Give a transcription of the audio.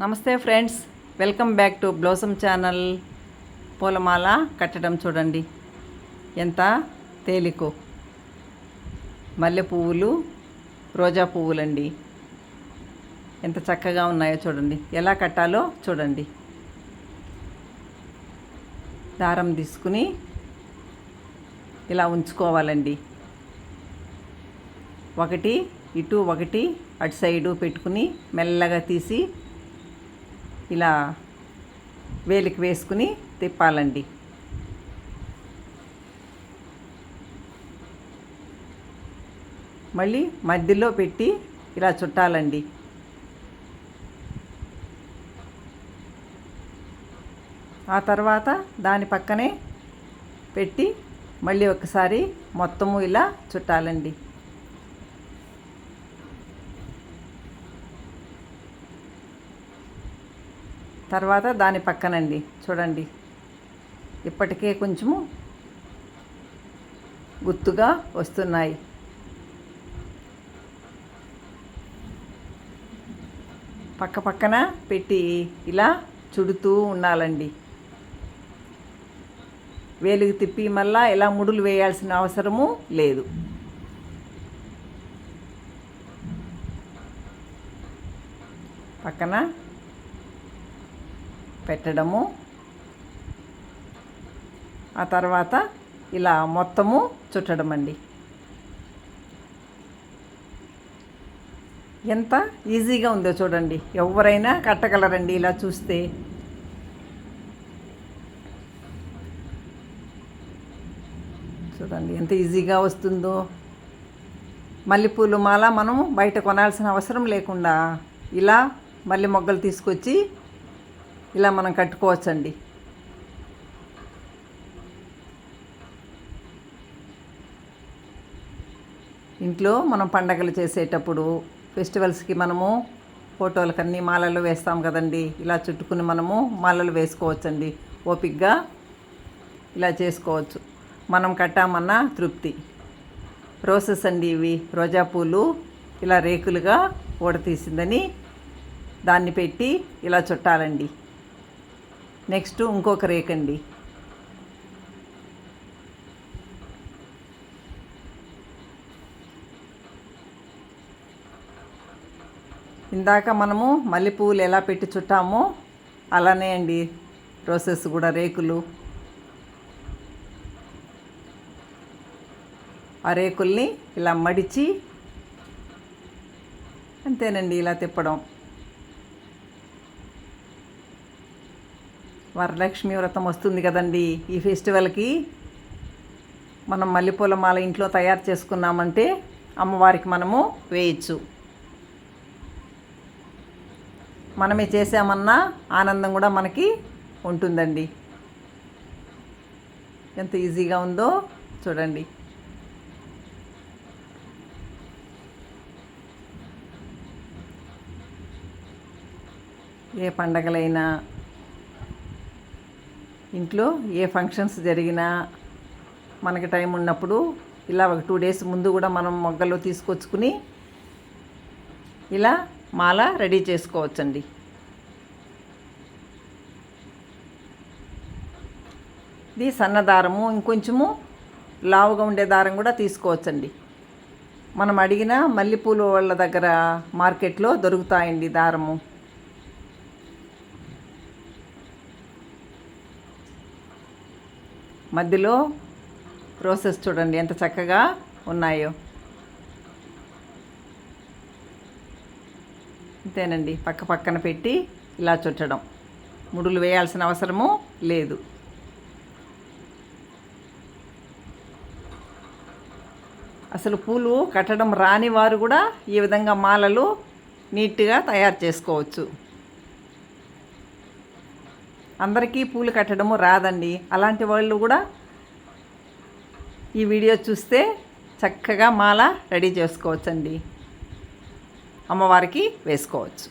నమస్తే friends welcome back to blossom channel. పూలమాల కట్టడం చూడండి. ఎంత తేలికో. మల్లె పువ్వులు రోజా పువ్వులండి. ఎంత చక్కగా ఉన్నాయో చూడండి. ఎలా కట్టాలో చూడండి. దారం తీసుకుని ఇలా ఉంచుకోవాలండి. ఒకటి ఇటు ఒకటి అటు సైడు పెట్టుకుని మెల్లగా తీసి ఇలా వేలికి వేసుకుని తిప్పాలండి. మళ్ళీ మధ్యలో పెట్టి ఇలా చుట్టాలండి. ఆ తర్వాత దాని పక్కనే పెట్టి మళ్ళీ ఒకసారి మొత్తము ఇలా చుట్టాలండి. తర్వాత దాని పక్కనండి చూడండి. ఇప్పటికే కొంచెము గుత్తుగా వస్తున్నాయి. పక్క పక్కన పెట్టి ఇలా చుడుతూ ఉండాలండి. వేలుగు తిప్పి మళ్ళా ఇలా ముడులు వేయాల్సిన అవసరము లేదు. పక్కన పెట్టడము. ఆ తర్వాత ఇలా మొత్తము చుట్టడం అండి ఎంత ఈజీగా ఉందో చూడండి. ఎవరైనా కట్టగలరండి ఇలా చూస్తే. చూడండి ఎంత ఈజీగా వస్తుందో. మల్లెపూలు మాల మనం బయట కొనాల్సిన అవసరం లేకుండా ఇలా మల్లె మొగ్గలు తీసుకొచ్చి ఇలా మనం కట్టుకోవచ్చండి. ఇంట్లో మనం పండగలు చేసేటప్పుడు ఫెస్టివల్స్కి మనము ఫోటోలకన్నీ మాలలు వేస్తాం కదండి. ఇలా చుట్టుకుని మనము మాలలు వేసుకోవచ్చండి. ఓపిక్గా ఇలా చేసుకోవచ్చు. మనం కట్టామన్న తృప్తి. రోసెస్ అండి ఇవి. రోజా పూలు ఇలా రేకులుగా ఊడతీసిందని దాన్ని పెట్టి ఇలా చుట్టాలండి. నెక్స్ట్ ఇంకొక రేకండి ఇందాక మనము మల్లెపూలు ఎలా పెట్టి చుట్టామో అలానే అండి రోసెస్ కూడా రేకులు. ఆ రేకుల్ని ఇలా మడిచి అంతేనండి ఇలా తిప్పడం. వరలక్ష్మి వ్రతం వస్తుంది కదండి ఈ ఫెస్టివల్కి. మనం మల్లెపూల మాల ఇంట్లో తయారు చేసుకున్నామంటే అమ్మవారికి మనము వేయచ్చు. మనమే చేసామన్నా ఆనందం కూడా మనకి ఉంటుందండి. ఎంత ఈజీగా ఉందో చూడండి. ఏ పండగలైనా ఇంట్లో ఏ ఫంక్షన్స్ జరిగినా మనకి టైం ఉన్నప్పుడు ఇలా ఒక టూ డేస్ ముందు కూడా మనం మొగ్గలు తీసుకొచ్చుకుని ఇలా మాల రెడీ చేసుకోవచ్చండి. ఇది సన్న దారము ఇంకొంచెము లావుగా ఉండే దారం కూడా తీసుకోవచ్చండి. మనం అడిగిన మల్లెపూలు వాళ్ళ దగ్గర మార్కెట్లో దొరుకుతాయండి దారము. మధ్యలో రోసెస్ చూడండి ఎంత చక్కగా ఉన్నాయో. అంతేనండి పక్క పక్కన పెట్టి ఇలా చుట్టడం. ముడులు వేయాల్సిన అవసరము లేదు. అసలు పూలు కట్టడం రాని వారు కూడా ఈ విధంగా మాలలు నీట్గా తయారు చేసుకోవచ్చు. అందరికీ పూలు కట్టడము రాదండి. అలాంటి వాళ్ళు కూడా ఈ వీడియో చూస్తే చక్కగా మాల రెడీ చేసుకోవచ్చండి. అమ్మవారికి వేసుకోవచ్చు.